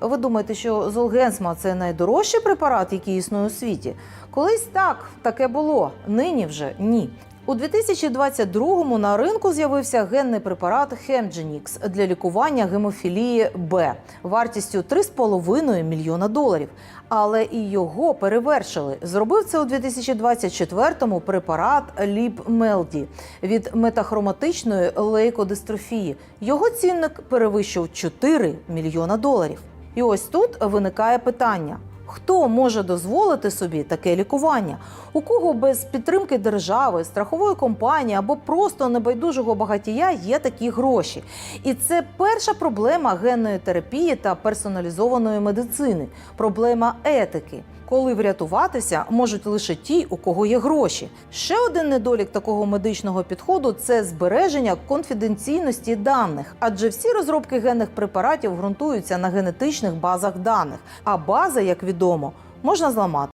Ви думаєте, що Золгенсма це найдорожчий препарат, який існує у світі? Колись так, таке було. Нині вже ні. У 2022-му на ринку з'явився генний препарат Хемдженікс для лікування гемофілії Б вартістю 3,5 мільйона доларів. Але і його перевершили. Зробив це у 2024-му препарат Ліп Мелді від метахроматичної лейкодистрофії. Його цінник перевищив 4 мільйона доларів. І ось тут виникає питання: хто може дозволити собі таке лікування? У кого без підтримки держави, страхової компанії або просто небайдужого багатія є такі гроші? І це перша проблема генної терапії та персоналізованої медицини проблема етики. Коли врятуватися можуть лише ті, у кого є гроші. Ще один недолік такого медичного підходу це збереження конфіденційності даних, адже всі розробки генних препаратів ґрунтуються на генетичних базах даних. А база, як відомо, можна зламати.